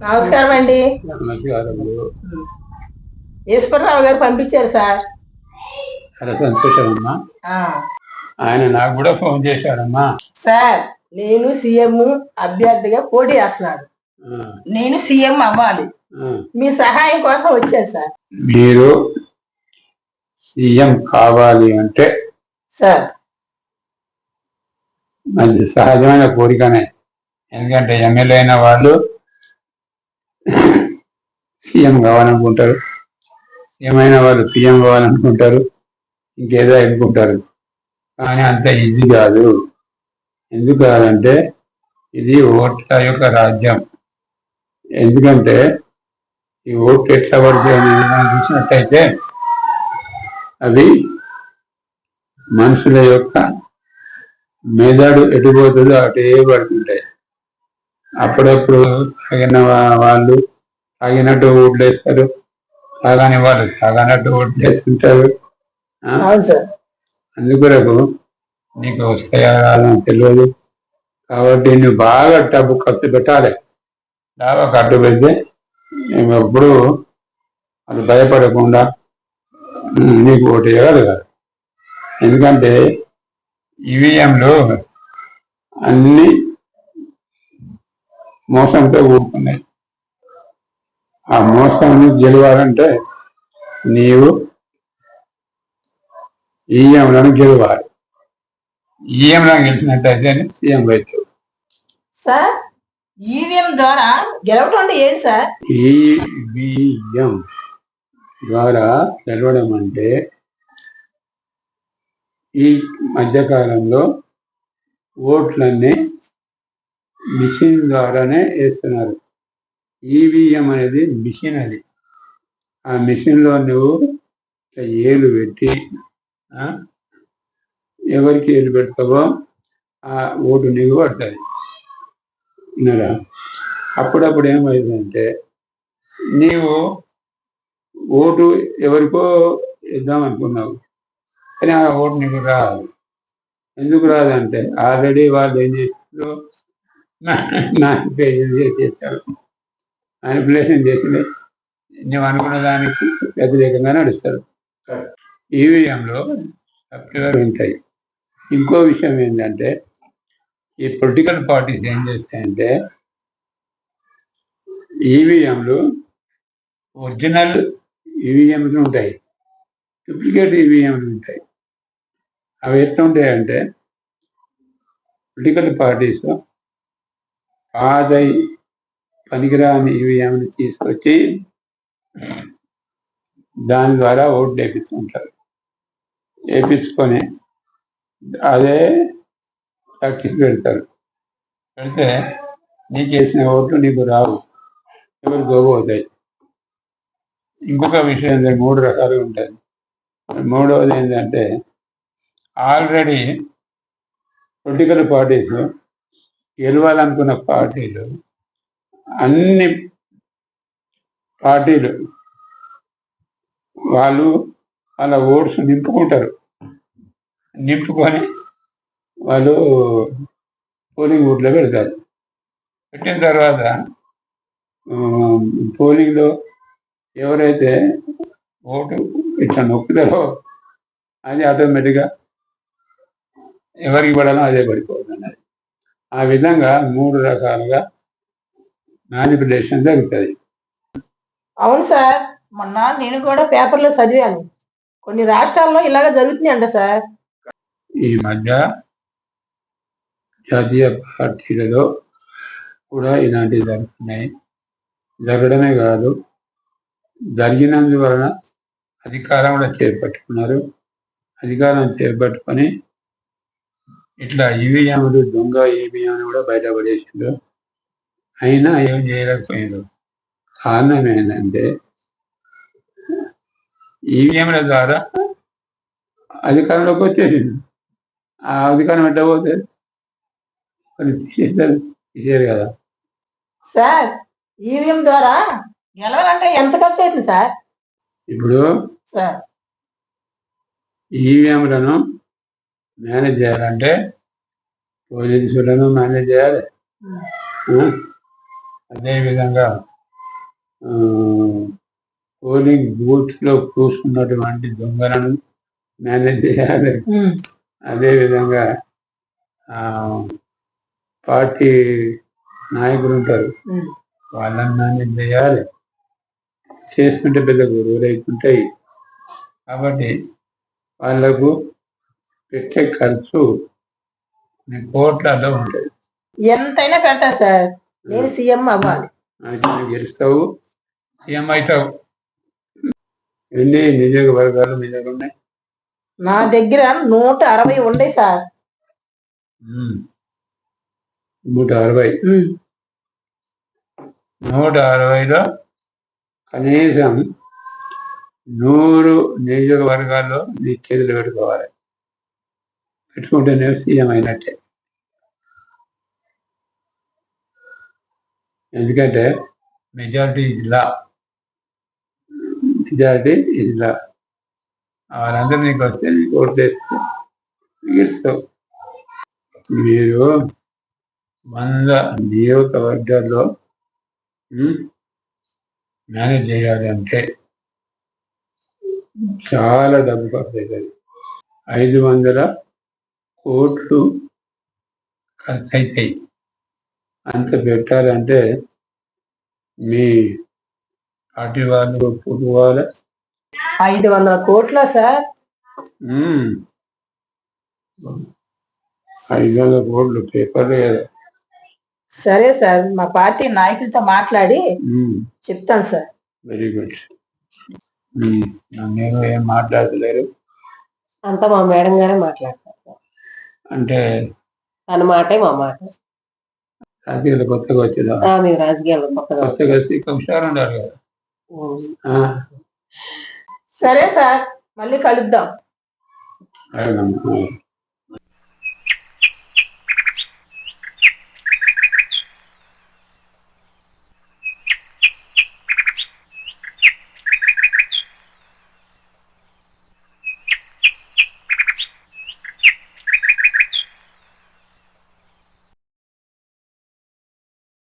నమస్కారం అండి. ఈశ్వరరావు గారు పంపించారు సార్. చాలా సంతోషం అమ్మా ఆ, ఆయన నాకు కూడా ఫోన్ చేశాడమ్మా సార్ నేను సీఎం అభ్యర్థిగా పోటీ చేస్తున్నాను. నేను సీఎం అవ్వాలి. మీ సహాయం కోసం వచ్చాను సార్. మీరు సీఎం కావాలి అంటే సార్. మంచి సహజమైన కోరికనే. ఎందుకంటే ఎమ్మెల్యే అయిన వాళ్ళు సీఎం కావాలనుకుంటారు. ఏమైనా వాళ్ళు పిఎం కావాలనుకుంటారు. ఇంకేదో అనుకుంటారు. కానీ అంత ఈజీ కాదు. ఎందుకు కాదంటే ఇది ఓట్ల యొక్క రాజ్యం. ఎందుకంటే ఈ ఓట్లు ఎట్లా పడుతుంది చూసినట్టయితే అవి మనుషుల యొక్క మెదడు ఎటుపోతుందో అటే పడుతుంటాయి. అప్పుడప్పుడు తాగిన వాళ్ళు తాగినట్టు ఓట్లు వేస్తారు. తాగని వాళ్ళు తాగనట్టు ఓట్లు వేస్తుంటారు. ఆ? అవును సార్. అందుకొరకు నీకు వస్తాయా రాదని తెలియదు కాబట్టి నువ్వు బాగా డబ్బు ఖర్చు పెట్టాలి. బాగా ఖర్చు పెడితే మేము ఎప్పుడు వాళ్ళు భయపడకుండా నీకు ఓటు వేయగలగాలి ఎందుకంటే ఈవీఎంలు అన్ని మోసంతో కూడుకున్నాయి ఆ మోసాన్ని గెలవాలంటే నీవు ఈఎంలను గెలవాలి. ఈఎంలను గెలిచినట్టయితే సీఎం రైతు సార్ ఈవీఎం ద్వారా గెలవటం అంటే ఏంటి సార్? ఈవీఎం ద్వారా గెలవడం అంటే ఈ మధ్యకాలంలో ఓట్లన్నీ మిషన్ ద్వారానే వేస్తున్నారు. ఈవీఎం అనేది మిషన్ అది. ఆ మిషన్లో నువ్వు ఏలు పెట్టి ఎవరికి ఏలు పెడతావో ఆ ఓటు నీకు పడుతుంది. విన్నారా? అప్పుడప్పుడు ఏమైందంటే నీవు ఓటు ఎవరికో ఇద్దాం అనుకున్నావు కానీ ఆ ఓటు నీకు రాదు. ఎందుకు రాదంటే ఆల్రెడీ వాళ్ళు ఏం చేస్తారు మ్యానిపులేషన్ చేసేస్తారు మ్యానిపులేషన్ చేసి నువ్వు అనుకున్న దానికి వ్యతిరేకంగా నడుస్తారు ఈవీఎంలో సాఫ్ట్వేర్ ఉంటాయి ఇంకో విషయం ఏంటంటే ఈ పొలిటికల్ పార్టీస్ ఏం చేస్తాయంటే ఈవీఎంలు ఒరిజినల్ ఈవీఎంలు ఉంటాయి డూప్లికేట్ ఈవీఎంలు ఉంటాయి. అవి ఎట్లా ఉంటాయంటే పొలిటికల్ పార్టీస్ పాదై పనికిరాని ఈవీఎంలు తీసుకొచ్చి దాని ద్వారా ఓట్లు వేపించుకుంటారు వేపించుకొని అదే ప్రాక్టీస్ పెడతారు. పెడితే నీకు వేసిన ఓట్లు నీకు రావు. ఎవరు అవుతాయి. ఇంకొక విషయం ఏంటంటే మూడు రకాలుగా ఉంటుంది మూడవది ఏంటంటే ఆల్రెడీ పొలిటికల్ పార్టీస్ గెలవాలనుకున్న పార్టీలు అన్ని పార్టీలు వాళ్ళు వాళ్ళ ఓట్స్ నింపుకుంటారు. నింపుకొని వాళ్ళు పోలింగ్ బూత్లో పెడతారు. పెట్టిన తర్వాత పోలింగ్లో ఎవరైతే ఓటు ఇట్లా నొక్కుతారో అది ఆటోమేటిక్గా ఎవరికి పడాలో అదే పడిపోదు. ఆ విధంగా మూడు రకాలుగా మ్యానిపులేషన్ జరుగుతుంది అవును సార్ మొన్న నేను కూడా పేపర్లో చదివాను. కొన్ని రాష్ట్రాల్లో ఇలాగ జరుగుతుంది అంట సార్. ఈ మధ్య జాతీయ పార్టీలలో కూడా ఇలాంటివి జరుగుతున్నాయి. జరగడమే కాదు జరిగినందువలన అధికారం కూడా చేపట్టుకున్నారు. అధికారం చేపట్టుకొని ఇట్లా ఈవీఎంలు దొంగ ఈవీఎం కూడా బయటపడేసిండ్రు అయినా ఏం చేయలేకపోయారు కారణం ఏంటంటే ఈవీఎంల ద్వారా అధికారంలోకి వచ్చేసింది ఆ అధికారం పోతే కొన్ని తీసేస్తారు తీసేరు కదా. సార్ ఈవీఎం ద్వారా గెలవాలంటే ఎంత ఖర్చు అవుతుంది సార్? ఇప్పుడు సార్. ఈవీఎంలను మేనేజ్ చేయాలంటే పోలీసులను మేనేజ్ చేయాలి? అదేవిధంగా పోలింగ్ బూత్లో కూర్చున్నటువంటి దొంగలను మేనేజ్ చేయాలి. అదేవిధంగా పార్టీ నాయకులు ఉంటారు. వాళ్ళని మేనేజ్ చేయాలి. చేస్తుంటే పెద్ద గొడవలు అవుతుంటాయి. కాబట్టి వాళ్ళకు పెట్టే ఖర్చు కోట్లలో ఉంటుంది ఎంతైనా పెడతా సార్. నేను సీఎం అవ్వాలి. గెలుస్తావు సీఎం అవుతావు. ఎన్ని నియోజకవర్గాలు మీ దగ్గర ఉన్నాయి? నా దగ్గర నూట అరవై ఉండే సార్. నూట అరవై? నూట అరవైలో కనీసం నూరు నియోజకవర్గాల్లో నీ చేతులు పెట్టుకోవాలి. పెట్టుకుంటేనే సీఎం అయినట్టే ఎందుకంటే మెజారిటీ జిల్లా. మెజారిటీ జిల్లా. వాళ్ళందరూ నీకు వస్తే నీకు ఓటు చేస్తే గెలుస్తావు మీరు వంద నియోజకవర్గాల్లో ఉమ్, మేనేజ్ చేయాలి అంటే చాలా డబ్బు ఖర్చు అవుతుంది ఐదు వందల కోట్లు ఖర్చు అవుతాయి అంత పెట్టాలంటే మీ పార్టీ వాళ్ళు ఒప్పుకోవాలి ఐదు వందల కోట్ల సార్. ఐదు వందల కోట్లు పేపర్ సరే సార్ మా పార్టీ నాయకులతో మాట్లాడి చెప్తాను సార్. Very good. నేను ఏం మాట్లాడలేరు. అంతా మా మేడం గారే మాట్లాడతారు. అంటే తన మాటే మా మాట. రాజకీయాలు కొత్తగా వచ్చేదా? మేము రాజకీయాల్లో కొత్తగా కొత్తగా వచ్చి హుషారు ఉండాలి కదా. సరే సార్ మళ్ళీ కలుద్దాం.